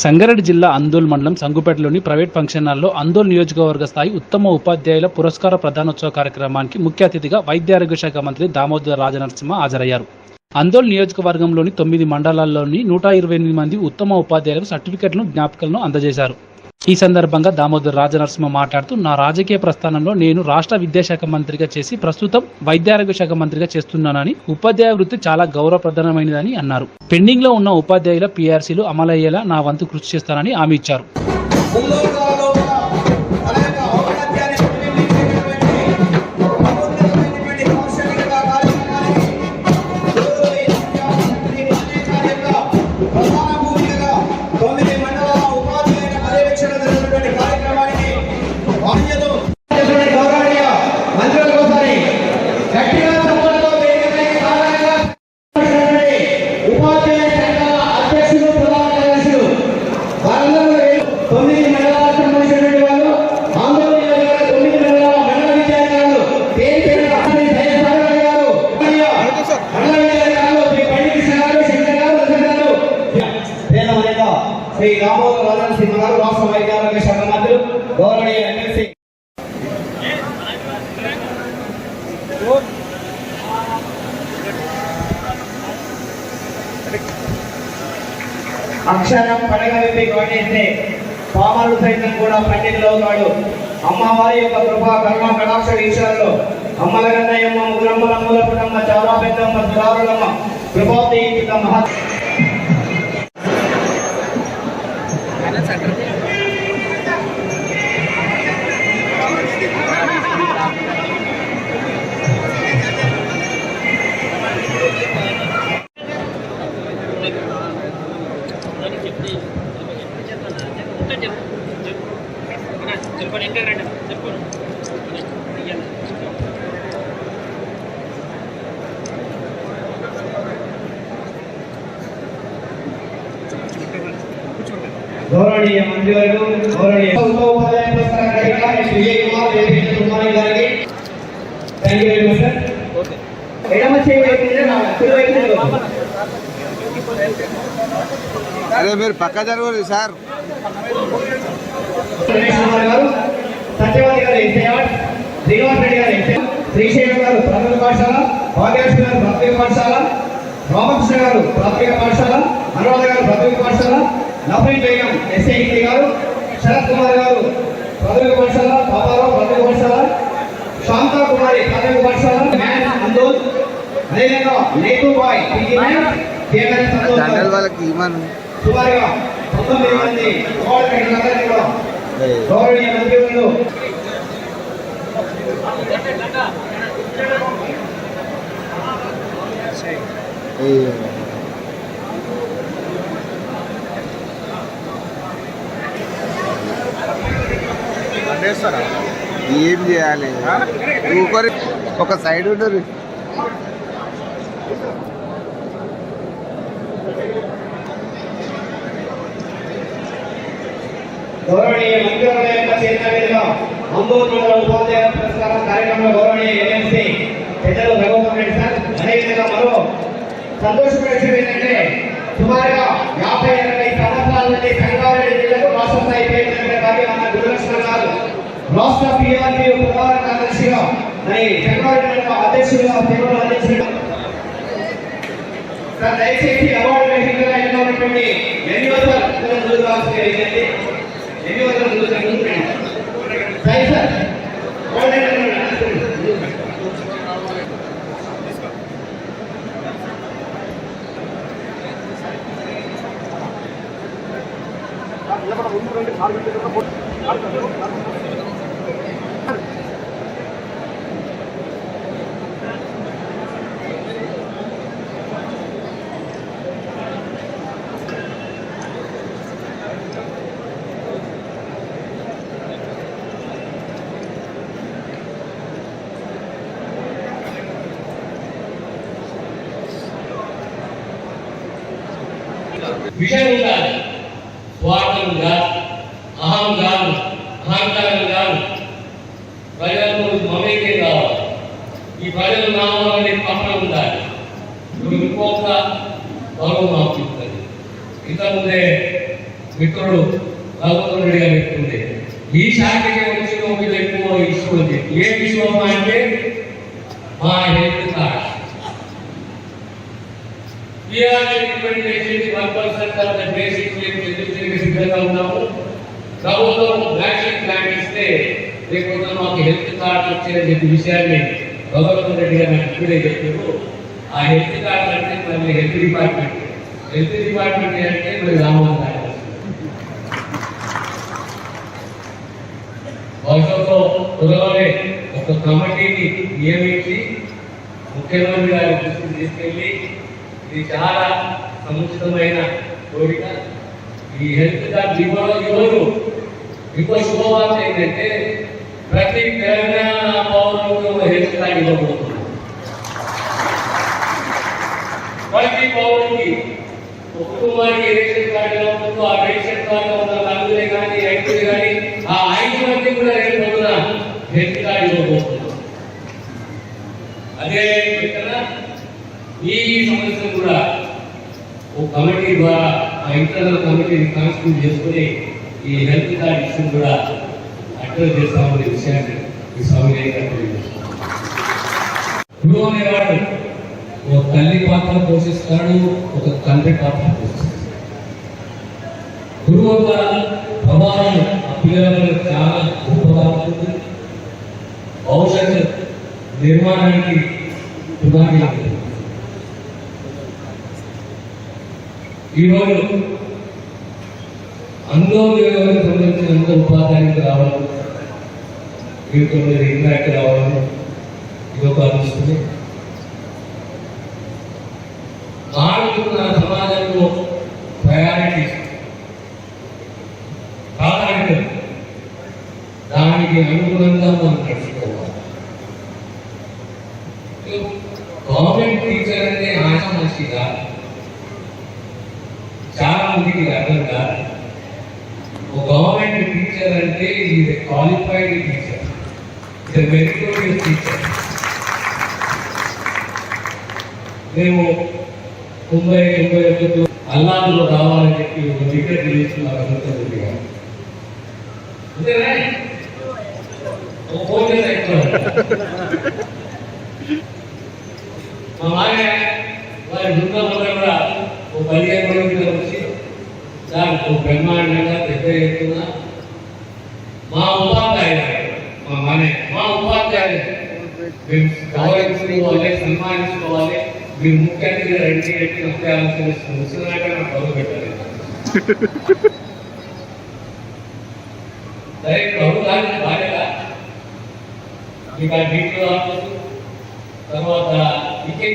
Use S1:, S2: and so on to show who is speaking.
S1: సంగారెడ్డి జిల్లా అందోల్ మండలం సంగుపేటలోని private function హాల్లో అందోల్ నియోజకవర్గ స్థాయి ఉత్తమ ఉపాధ్యాయుల పురస్కార ప్రధానోత్సవ కార్యక్రమానికి ముఖ్య అతిథిగా వైద్య ఆరోగ్య శాఖ మంత్రి దామోదర రాజనరసింహ హాజరయ్యారు. అందోల్ నియోజకవర్గంలోని తొమ్మిది మండలాల్లోని నూట ఇరవై ఎనిమిది మంది ఉత్తమ ఉపాధ్యాయులకు సర్టిఫికెట్లను జ్ఞాపకాలను అందజేశారు. ఈ సందర్భంగా దామోదర్ రాజనరసింహ మాట్లాడుతూ నా రాజకీయ ప్రస్థానంలో నేను రాష్ట్ర విద్యాశాఖ మంత్రిగా చేసి ప్రస్తుతం వైద్యారోగ్య శాఖ మంత్రిగా చేస్తున్నానని ఉపాధ్యాయ వృత్తి చాలా గౌరవప్రదమైనదని అన్నారు. పెండింగ్లో ఉన్న ఉపాధ్యాయుల పీఆర్సీలు అమలయ్యేలా నా వంతు కృషి చేస్తానని హామీ ఇచ్చారు.
S2: శ్రీ దామోదర రాజనరసింహ గారు రాష్ట్ర వైద్య ఆరోగ్య శాఖ మంత్రులు గౌరవనీయ ఎమ్మెల్సీ. అక్షరం పడగలిపి విప్పి కొట్టేస్తే పామరుడు సైతం కూడా పండితులవుతాడు అమ్మవారి యొక్క కృపా కర్మ కటాక్ష వీక్షణలో అమ్మల గన్నయ్యమ్మ ముగ్గురమ్మల మూలపుటమ్మ చాలా పెద్దమ్మ సురారులమ్మ కృపాతీత మహా గౌరవనీయ మంత్రివర్గం గౌరవనీయ ఉపాధ్యాయ పురస్కార గ్రహీత శ్రీ విజయ్ కుమార్ దేవి కుమారి గారికి thank you very much sir ఎడమ చేయి వైపు నుండి నా కుడి వైపు నుండి వస్తుంది. సత్యవతి గారు ఎస్ఐఆర్ శ్రీనివాస్ రెడ్డి గారు ఎస్ఐ శ్రీశైలం గారు ప్రాథమిక పాఠశాల భాగ్యలక్ష్మి గారు ప్రాథమిక పాఠశాల రామకృష్ణ గారు ప్రాథమిక పాఠశాల అనురాధ గారు ప్రాథమిక పాఠశాల నఫీన్ బేగం ఎస్ఐ హిందీ గారు శరత్ కుమార్ గారు ప్రాథమిక పాఠశాల బాబారావు ప్రాథమిక పాఠశాల శాంతా కుమారి ప్రాథమిక పాఠశాల మ్యాన్ అందోల్ అదేవిధంగా నేతు బాయ్ సుమారుగా
S3: ఏం చేయాలి? ఊకొరి ఒక సైడ్ ఉండరు
S2: గౌరవనీయ మంత్రివర్గ యొక్క చేతుల మీదుగా అందూరు మండల ఉపాధ్యాయ పురస్కారం కార్యక్రమంలో గౌరవనీయ ఎమ్మెల్సీ పెద్దలు రఘుమోహన్ రెడ్డి సార్. అదేవిధంగా మరో సంతోషమైన విషయం ఏంటంటే సుమారుగా యాభై అరవై సంవత్సరాల నుండి సంగారెడ్డి జిల్లాకు రాష్ట్ర స్థాయి పేరు నిలబడిన కార్యం మన గురులక్ష్మణ్ గారు రాష్ట్ర పిఆర్పీ ప్రధాన కార్యదర్శిగా మరి సంగారెడ్డి జిల్లా అధ్యక్షులుగా సేవలు అందించిన సార్ దయచేసి అవార్డు గ్రహీతగా ఎన్నుకున్నటువంటి ఎన్నో సార్ రావాల్సింది ఎన్నివసర్ ముందుకు రండి. సాయి సార్ అవార్డు గ్రహీతలు
S4: విషయం ఉండాలి స్వార్థం కాదు అహం కాదు అహంకారం కాదు ప్రజలకు మమేకం కావాలి ఈ ప్రజలు నామాలని పక్కన ఉండాలి ఇప్పుడు ఇంకొక గౌరవం ఆపుతుంది ఇంతకుముందే మిత్రుడు రాఘవన్ రెడ్డి గారు చెప్తుండే ఈ శాఖకి వచ్చిన ఒక ఎక్కువ ఇష్యూ ఉంది ఏ ఇష్యూ అమ్మా అంటే మా health card we are implementation one percent basic చెల్లించడానికి సిద్ధంగా ఉన్నాము? ప్రభుత్వం వ్యాక్సిన్ ప్లాన్ ఇస్తే లేకపోతే మాకు హెల్త్ కార్డు వచ్చేది విషయాన్ని గౌరవ రెడ్డి గారు నాకు ఇప్పుడే చెప్పారు. ఆ హెల్త్ కార్డు అంటే మరి హెల్త్ డిపార్ట్మెంట్. హెల్త్ డిపార్ట్మెంట్ అంటే మరి రామోహన్ గారు. భవిష్యత్తులో త్వరలోనే ఒక కమిటీని నియమించి ముఖ్యమంత్రి గారి దృష్టికి తీసుకెళ్ళి ఇది చాలా సముచితమైన కోరిక ఈ హెల్త్ కార్డు ఇవ్వడం ఈరోజు ఇంకో శుభవార్త ఏంటంటే ప్రతి తెలంగాణ పౌరులకు హెల్త్ కార్డు ఇవ్వబోతుంది ప్రతి పౌరుడికి ఒక కుటుంబానికి రేషన్ కార్డు ఎలా ఉంటుందో ఆ రేషన్ కార్డు ఉన్న నలుగురే కానీ ఐదుగురే కానీ ఆ ఐదు మంది కూడా రేపు పొద్దున హెల్త్ కార్డు ఇవ్వబోతున్నారు అదే ఇక్కడ ఈ సమస్యను కూడా ఓ కమిటీ ద్వారా ఆ ఇంటర్నల్ కమిటీని కాన్స్టిట్యూట్ చేసుకుని ఈ హెల్త్ కార్డ్ ఇష్యూ కూడా అడ్రస్ చేస్తామనే విషయాన్ని ఈ సౌకర్యంగా తెలియజేస్తాం గురువు అనేవాడు ఒక తల్లి పాత్ర పోషిస్తాడు ఒక తండ్రి పాత్ర పోషిస్తాడు. గురువు యొక్క ప్రభావం ఆ చాలా గొప్పగా ఉంటుంది భవిష్యత్తు నిర్మాణానికి పునాది ఉంటుంది. ఈరోజు ఆందోళనకు సంబంధించిన అంత ఉపాధ్యాయులకు రావడం వీటితో ఇంపాక్ట్ రావడం ఇది ఒక అనిపిస్తుంది మారుతున్న సమాజంలో ప్రయారిటీ. ప్రాధాన్యత దానికి అనుగుణంగా మనం నడుచుకోవాలి గవర్నమెంట్ టీచర్ అంటే ఆశామాషిగా చాలా మందికి అర్థం కాదు ఒక గవర్నమెంట్ టీచర్ అంటే ఇది క్వాలిఫైడ్ టీచర్ ఇది మెరిటోరియస్ టీచర్ మేము తొంభై తొంభై ఒకటి అల్లాదులో రావాలని చెప్పి ఒక టికెట్ తీసుకున్నారు అనంతరెడ్డి గారు అంతేనా ఒక ఫోన్ చేసి ఎక్కువ మా మాయ వారి బృందంలో కూడా ఒక పదిహేను మంది వచ్చి దానికి ఒక బ్రహ్మాండంగా పెద్ద ఎత్తున మా ఉపాధ్యాయులు మా మానే మా ఉపాధ్యాయులు మేము గౌరవించుకోవాలి సన్మానించుకోవాలి మీరు ముఖ్యంగా రెండు ఎట్టి ముఖ్య ఆలోచన వచ్చినాక నాకు గౌరవ పెట్టలేదు సరే గౌరవ బాధ్యత మీకు ఆ డీటెయిల్ ఆఫీసు తర్వాత ఇంకేం